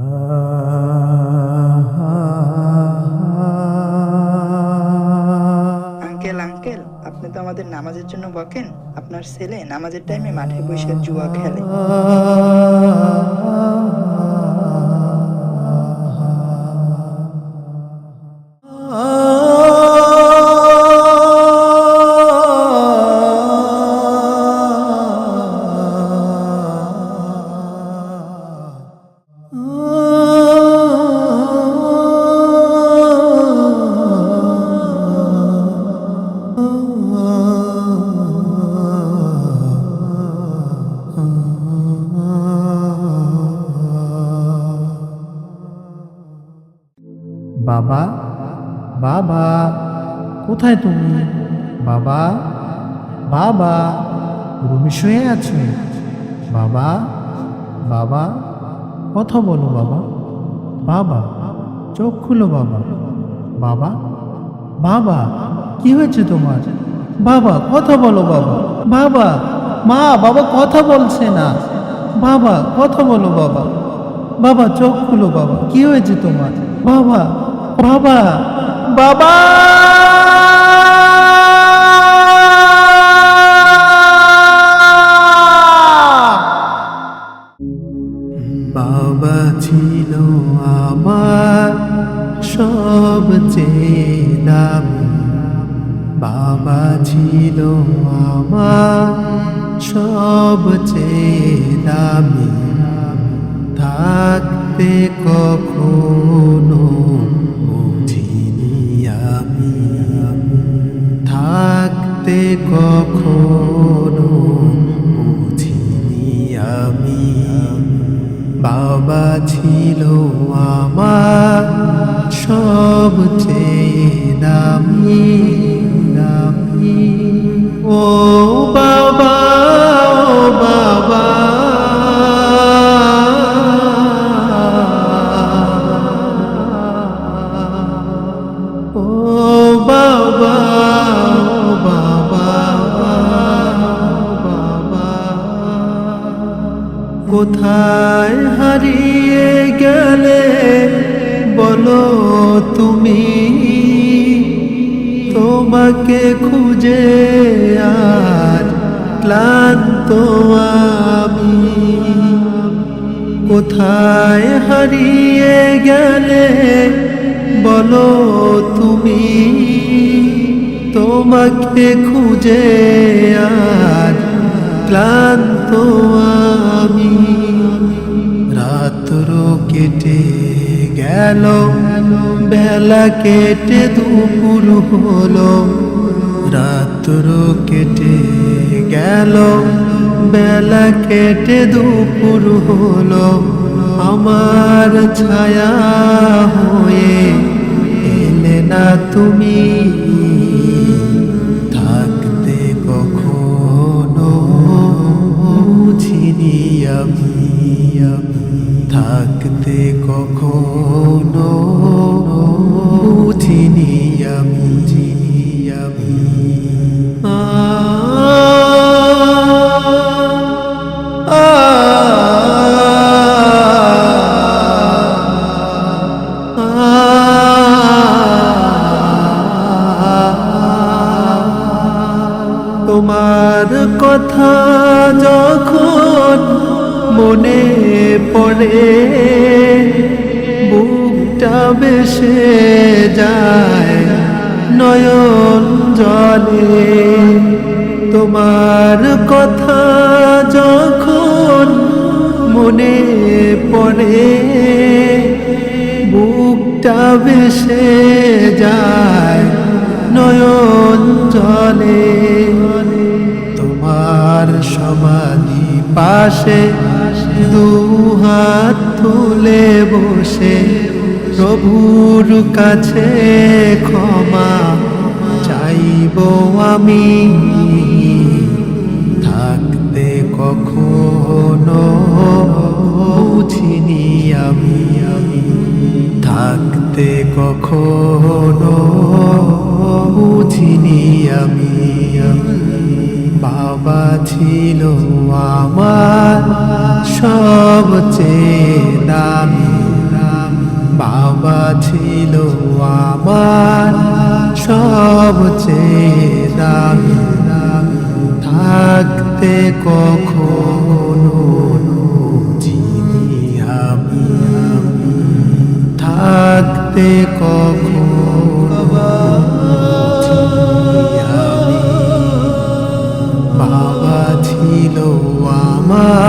Uncle uncle, আপনি তো আমাদের নামাজের জন্য বকেন। আপনার ছেলে নামাজের টাইমে মাঠে বসে জুয়া খেলে। বাবা বাবা, কোথায় তুমি? বাবা বাবা, রুমে শুয়ে আছো? বাবা বাবা, কথা বলো বাবা। বাবা, চোখ খুলো বাবা। বাবা বাবা, কি হয়েছে তোমার? বাবা, কথা বলো বাবা। বাবা, মা, বাবা কথা বলছে না। বাবা, কথা বলো বাবা। বাবা, চোখ খুলো বাবা। কি হয়েছে তোমার? বাবা বাবা বাবা। বাবা ছিল আমার সবচেয়ে দামি। বাবা ছিল আমার সবচেয়ে দামি। থাকতে কখনো কোথায় হারিয়ে গেলে বলো তুমি? তোমাকে খুঁজে আর ক্লান্ত আমি। কোথায় হারিয়ে গেলে বলো তুমি? তোমাকে খুঁজে আর ক্লান্ত আমি। রাত্র কেটে গেল, বেলা কেটে দুপুর হলো। রাত্র কেটে গেল, বেলা কেটে দুপুর হলো। আমার ছায়া হয়ে এলে না তুমি। থাকতে কখনো বুঝিনি আমি। থাকতে কখনো বুঝিনি আমি। তোমার কথা যখন মনে পড়ে বুকটা বেসে যায় নয়ন জলে, তোমার কথা যখন মনে পড়ে, বুকটা বেসে যায় নয়ন জলে। তোমার সমাধি পাশে দু হাত তুলে বসে, প্রভুর কাছে ক্ষমা চাইব আমি থাকতে কখনো বুঝিনি আমি। আমি থাকতে কখনো বুঝিনি আমি। বাবা ছিল আমার সবচেয়ে দামি। বাবা ছিল আমার সবচেয়ে দামি থাকতে কখনো চিনি আমি। থাকতে কখনো বাবা ছিল আমার